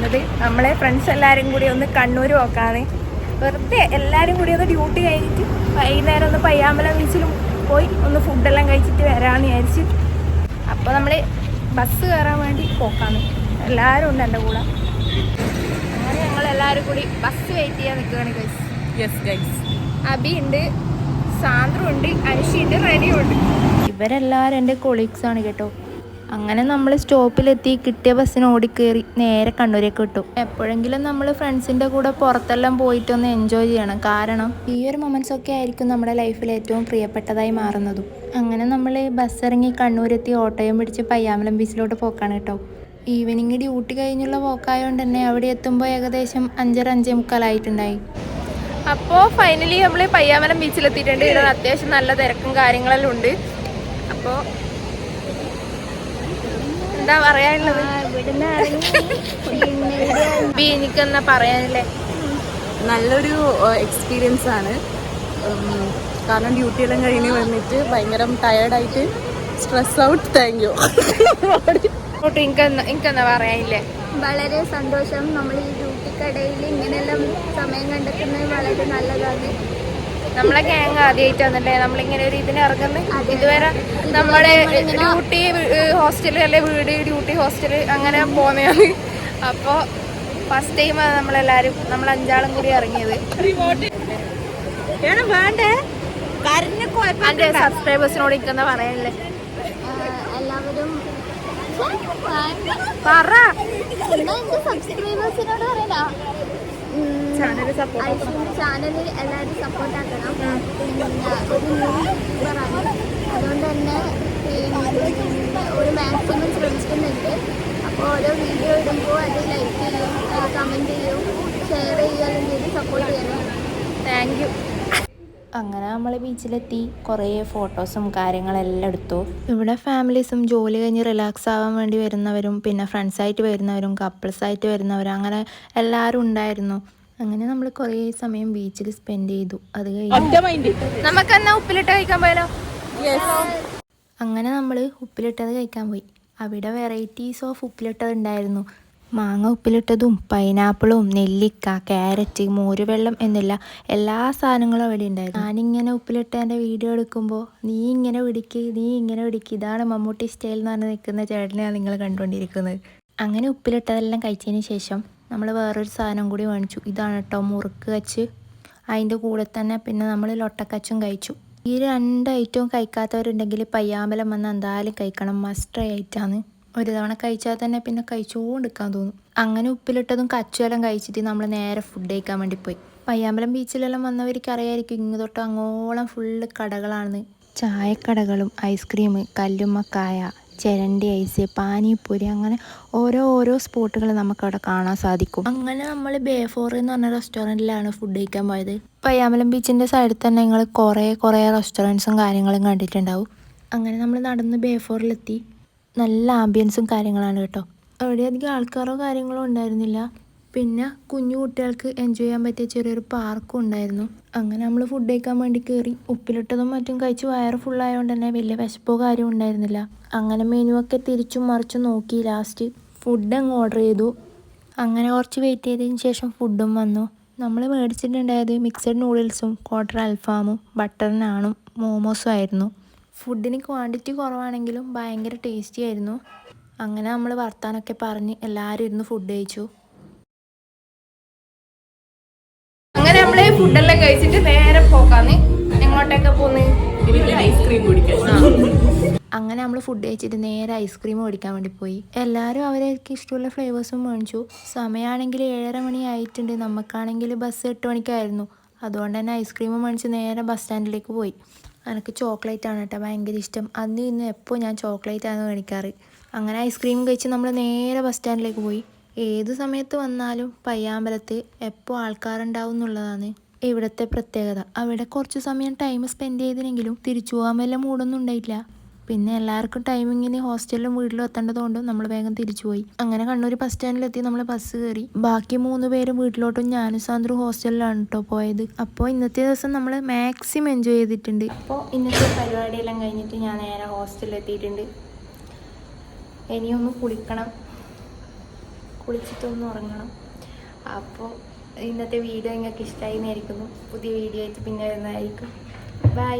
പറയുന്നത് നമ്മളെ ഫ്രണ്ട്സ് എല്ലാവരും കൂടി ഒന്ന് കണ്ണൂർ നോക്കാതെ വെറുതെ എല്ലാവരും കൂടി ഒന്ന് ഡ്യൂട്ടി കഴിഞ്ഞിട്ട് വൈകുന്നേരം ഒന്ന് പയ്യാമ്പലം ബീച്ചിലും പോയി ഒന്ന് ഫുഡെല്ലാം കഴിച്ചിട്ട് വരാമെന്ന് വിചാരിച്ച്. അപ്പോൾ നമ്മൾ ബസ് കയറാൻ വേണ്ടി പോക്കാണ്. എല്ലാവരും ഉണ്ട് എന്റെ കൂടെ. അങ്ങനെ ഞങ്ങൾ എല്ലാവരും കൂടി ബസ് വെയിറ്റ് ചെയ്യാൻ നിൽക്കുകയാണ് ഗൈസ് യെസ് ഗൈസ് അബി ഉണ്ട് സാന്ദ്രു ഉണ്ട് അനുഷി ഉണ്ട് റെനിയും ഉണ്ട്. ഇവരെല്ലാവരും എന്റെ കൊളീഗ്സ് ആണ് കേട്ടോ. അങ്ങനെ നമ്മൾ സ്റ്റോപ്പിലെത്തി കിട്ടിയ ബസ്സിന് ഓടിക്കേറി നേരെ കണ്ണൂരേക്ക് വിട്ടു. എപ്പോഴെങ്കിലും നമ്മൾ ഫ്രണ്ട്സിന്റെ കൂടെ പുറത്തെല്ലാം പോയിട്ടൊന്ന് എൻജോയ് ചെയ്യണം. കാരണം ഈ ഒരു മൊമെന്റ്സ് ഒക്കെ ആയിരിക്കും നമ്മുടെ ലൈഫിൽ ഏറ്റവും പ്രിയപ്പെട്ടതായി മാറുന്നതും. അങ്ങനെ നമ്മൾ ബസ് ഇറങ്ങി കണ്ണൂരെത്തി ഓട്ടോയും പിടിച്ച് പയ്യാമലം ബീച്ചിലോട്ട് പോക്കാണ് കേട്ടോ. ഈവനിങ് ഡ്യൂട്ടി കഴിഞ്ഞുള്ള പോക്കായതുകൊണ്ട് തന്നെ അവിടെ എത്തുമ്പോൾ ഏകദേശം അഞ്ചര അഞ്ചേ മുക്കാലായിട്ടുണ്ടായി അപ്പോൾ ഫൈനലി നമ്മൾ പയ്യാമലം ബീച്ചിലെത്തിയിട്ടുണ്ട് അത്യാവശ്യം നല്ല തിരക്കും കാര്യങ്ങളെല്ലാം ഉണ്ട്. അപ്പോൾ എന്താ പറയാനുള്ളത്? ബി എനിക്കെന്നാ പറയാനില്ലേ? നല്ലൊരു എക്സ്പീരിയൻസ് ആണ്. കാരണം ഡ്യൂട്ടി എല്ലാം കഴിഞ്ഞ് വന്നിട്ട് ഭയങ്കര ടയേർഡായിട്ട് സ്ട്രെസ് ഔട്ട് താങ്ക് യു എനിക്കെന്നാ പറയാനില്ലേ? വളരെ സന്തോഷം. നമ്മൾ ഈ ഡ്യൂട്ടിക്കടയിൽ ഇങ്ങനെയെല്ലാം സമയം കണ്ടെത്തുന്നത് വളരെ നല്ലതാണ്. നമ്മളെ ഗ്യാങ് ആദ്യമായിട്ട് വന്നിട്ടേ നമ്മളിങ്ങനെ ഒരു ഇതിന് ഇറങ്ങുന്നത് ഇതുവരെ നമ്മുടെ ഡ്യൂട്ടി ഹോസ്റ്റൽ അല്ലെ വീട് ഡ്യൂട്ടി ഹോസ്റ്റൽ അങ്ങനെ പോന്നെയാണ് അപ്പോൾ ഫസ്റ്റ് ടൈം ആണ് നമ്മളെല്ലാരും നമ്മൾ അഞ്ചാളും കൂടി ഇറങ്ങിയത്. എന്റെ സബ്സ്ക്രൈബേഴ്സിനോട് ഇരിക്കുന്ന പറയാനില്ലേ? ആഹ് എല്ലാവരും പറ. സബ്സ്ക്രൈബേഴ്സിനോട് ചാനൽ സപ്പോർട്ട് ചാനലിൽ എല്ലാവരും സപ്പോർട്ട് ആക്കണം. അതുകൊണ്ട് തന്നെ ഒരു മാക്സിമം അപ്പോൾ ഓരോ വീഡിയോ ഇടുമ്പോൾ അത് ലൈക്ക് ചെയ്യും കമന്റ് ചെയ്യും ഷെയർ ചെയ്യുകയും ചെയ്ത് സപ്പോർട്ട് ചെയ്യണം താങ്ക് യു അങ്ങനെ നമ്മൾ ബീച്ചിലെത്തി കുറേ ഫോട്ടോസും കാര്യങ്ങളെല്ലാം എടുത്തു. ഇവിടെ ഫാമിലീസും ജോലി കഴിഞ്ഞ് റിലാക്സ് ആവാൻ വേണ്ടി വരുന്നവരും പിന്നെ ഫ്രണ്ട്സായിട്ട് വരുന്നവരും കപ്പിൾസായിട്ട് വരുന്നവരും അങ്ങനെ എല്ലാവരും ഉണ്ടായിരുന്നു. അങ്ങനെ നമ്മൾ കുറേ സമയം ബീച്ചിൽ സ്പെൻഡ് ചെയ്തു. അത് കഴിഞ്ഞ് നമുക്കെന്നാ ഉപ്പിലിട്ട് കഴിക്കാൻ പോയാലോ? അങ്ങനെ നമ്മൾ ഉപ്പിലിട്ടത് കഴിക്കാൻ പോയി. അവിടെ വെറൈറ്റീസ് ഓഫ് ഉപ്പിലിട്ടത് ഉണ്ടായിരുന്നു. മാങ്ങ ഉപ്പിലിട്ടതും പൈനാപ്പിളും നെല്ലിക്ക ക്യാരറ്റ് മോരുവെള്ളം എന്നില്ല. എല്ലാ സാധനങ്ങളും അവിടെ ഉണ്ടായിരുന്നു. ഞാനിങ്ങനെ ഉപ്പിലിട്ടതിന്റെ വീഡിയോ എടുക്കുമ്പോൾ നീ ഇങ്ങനെ പിടിക്ക് നീ ഇങ്ങനെ പിടിക്ക്. ഇതാണ് മമ്മൂട്ടി സ്റ്റൈൽ എന്ന് പറഞ്ഞ് നിൽക്കുന്ന ചേട്ടനെയാണ് നിങ്ങൾ കണ്ടുകൊണ്ടിരിക്കുന്നത്. അങ്ങനെ ഉപ്പിലിട്ടതെല്ലാം കഴിച്ചതിന് ശേഷം നമ്മൾ വേറൊരു സാധനം കൂടി മേടിച്ചു ഇതാണ് കേട്ടോ മുറുക്ക് കച്ച്. അതിന്റെ കൂടെ തന്നെ പിന്നെ നമ്മൾ ലൊട്ടക്കച്ചും കഴിച്ചു. ഈ രണ്ട് ഐറ്റവും കഴിക്കാത്തവരുണ്ടെങ്കിൽ പയ്യാമ്പലം വന്ന് എന്തായാലും കഴിക്കണം. മസ്റ്റ് ഐറ്റാന്ന് ഒരു തവണ കഴിച്ചാൽ തന്നെ പിന്നെ കഴിച്ചുകൊണ്ടിരിക്കാൻ തോന്നും. അങ്ങനെ ഉപ്പിലിട്ടതും കച്ചുവെല്ലാം കഴിച്ചിട്ട് നമ്മൾ നേരെ ഫുഡ് കഴിക്കാൻ വേണ്ടി പോയി. പയ്യാമ്പലം ബീച്ചിലെല്ലാം വന്നവർക്ക് അറിയായിരിക്കും ഇങ്ങ് തൊട്ട് അങ്ങോളം ഫുള്ള് കടകളാണ് ചായക്കടകളും ഐസ്ക്രീം കല്ലുമ്മക്കായ ചിരണ്ടി ഐസ് പാനിപ്പൂരി അങ്ങനെ ഓരോ ഓരോ സ്പോട്ടുകൾ നമുക്കവിടെ കാണാൻ സാധിക്കും. അങ്ങനെ നമ്മൾ ബേഫോർ എന്ന് പറഞ്ഞ റെസ്റ്റോറന്റിലാണ് ഫുഡ് കഴിക്കാൻ പോയത്. പയ്യാമ്പലം ബീച്ചിന്റെ സൈഡിൽ തന്നെ ഞങ്ങൾ കുറേ കുറേ റെസ്റ്റോറന്റ്സും കാര്യങ്ങളും കണ്ടിട്ടുണ്ടാവും. അങ്ങനെ നമ്മൾ നടന്ന് ബേഫോറിലെത്തി നല്ല ആംബിയൻസും കാര്യങ്ങളാണ് കേട്ടോ. അവിടെ അധികം ആൾക്കാരോ കാര്യങ്ങളോ ഉണ്ടായിരുന്നില്ല. പിന്നെ കുഞ്ഞു കുട്ടികൾക്ക് എൻജോയ് ചെയ്യാൻ പറ്റിയ ചെറിയൊരു പാർക്കും ഉണ്ടായിരുന്നു. അങ്ങനെ നമ്മൾ ഫുഡ് കഴിക്കാൻ വേണ്ടി കയറി ഉപ്പിലിട്ടതും മറ്റും കഴിച്ച് വയറ് ഫുള്ളായതുകൊണ്ട് തന്നെ വലിയ വിശപ്പോ കാര്യം ഉണ്ടായിരുന്നില്ല. അങ്ങനെ മെനു ഒക്കെ തിരിച്ചും മറിച്ചും നോക്കി ലാസ്റ്റ് ഫുഡ് അങ്ങ് ഓർഡർ ചെയ്തു. അങ്ങനെ കുറച്ച് വെയിറ്റ് ചെയ്തതിന് ശേഷം ഫുഡും വന്നു. നമ്മൾ മേടിച്ചിട്ടുണ്ടായത് മിക്സഡ് നൂഡിൽസും ക്വാർട്ടർ അൽഫാമും ബട്ടർ നാണും മോമോസും ആയിരുന്നു. ഫുഡിന് ക്വാണ്ടിറ്റി കുറവാണെങ്കിലും ഭയങ്കര ടേസ്റ്റി ആയിരുന്നു. അങ്ങനെ നമ്മൾ വർത്താനൊക്കെ പറഞ്ഞ് എല്ലാവരും ഇരുന്ന് ഫുഡ് കഴിച്ചു. എങ്ങോട്ടേക്കാ പോകുന്നത് ഐസ്ക്രീം കുടിക്കാൻ. അങ്ങനെ നമ്മൾ ഫുഡ് കഴിച്ചിട്ട് നേരെ ഐസ്ക്രീം മേടിക്കാൻ വേണ്ടി പോയി. എല്ലാവരും അവർക്ക് ഇഷ്ടമുള്ള ഫ്ലേവേഴ്സും മേടിച്ചു. സമയമാണെങ്കിൽ ഏഴര മണി ആയിട്ടുണ്ട്. നമുക്കാണെങ്കിൽ ബസ് എട്ട് മണിക്കായിരുന്നു. അതുകൊണ്ട് തന്നെ ഐസ്ക്രീം മേടിച്ച് നേരെ ബസ് സ്റ്റാൻഡിലേക്ക് പോയി. എനിക്ക് ചോക്ലേറ്റ് ആണ് കേട്ടോ ഭയങ്കര ഇഷ്ടം. അന്ന് ഇന്ന് എപ്പോൾ ഞാൻ ചോക്ലേറ്റ് ആണ് മേടിക്കാറ്. അങ്ങനെ ഐസ്ക്രീം കഴിച്ച് നമ്മൾ നേരെ ബസ് സ്റ്റാൻഡിലേക്ക് പോയി. ഏത് സമയത്ത് വന്നാലും പയ്യാമ്പലത്ത് എപ്പോൾ ആൾക്കാരുണ്ടാവും എന്നുള്ളതാണ്. ഇവിടുത്തെ പ്രത്യേകത. അവിടെ കുറച്ച് സമയം ടൈം സ്പെൻഡ് ചെയ്തിനെങ്കിലും തിരിച്ചു പോകാൻ വല്ല മൂടൊന്നും ഉണ്ടായില്ല പിന്നെ എല്ലാവർക്കും ടൈമിങ്ങിന് ഹോസ്റ്റലിലും വീട്ടിലും എത്തേണ്ടതുകൊണ്ട് നമ്മൾ വേഗം തിരിച്ചു പോയി. അങ്ങനെ കണ്ണൂർ ബസ് സ്റ്റാൻഡിലെത്തി നമ്മൾ ബസ് കയറി. ബാക്കി മൂന്ന് പേരും വീട്ടിലോട്ടും ഞാനും സാന്ദ്രു ഹോസ്റ്റലിലാണ് കേട്ടോ പോയത്. അപ്പോൾ ഇന്നത്തെ ദിവസം നമ്മൾ മാക്സിമം എൻജോയ് ചെയ്തിട്ടുണ്ട്. അപ്പോൾ ഇന്നത്തെ പരിപാടിയെല്ലാം കഴിഞ്ഞിട്ട് ഞാൻ നേരെ ഹോസ്റ്റലിൽ എത്തിയിട്ടുണ്ട്. ഇനിയൊന്ന് കുളിക്കണം. കുളിച്ചിട്ടൊന്ന് ഉറങ്ങണം. അപ്പോൾ ഇന്നത്തെ വീഡിയോ നിങ്ങൾക്ക് ഇഷ്ടമായി എന്നായിരിക്കുന്നു പുതിയ വീഡിയോ ആയിട്ട് പിന്നെ വരുന്നതായിരിക്കും. ബൈ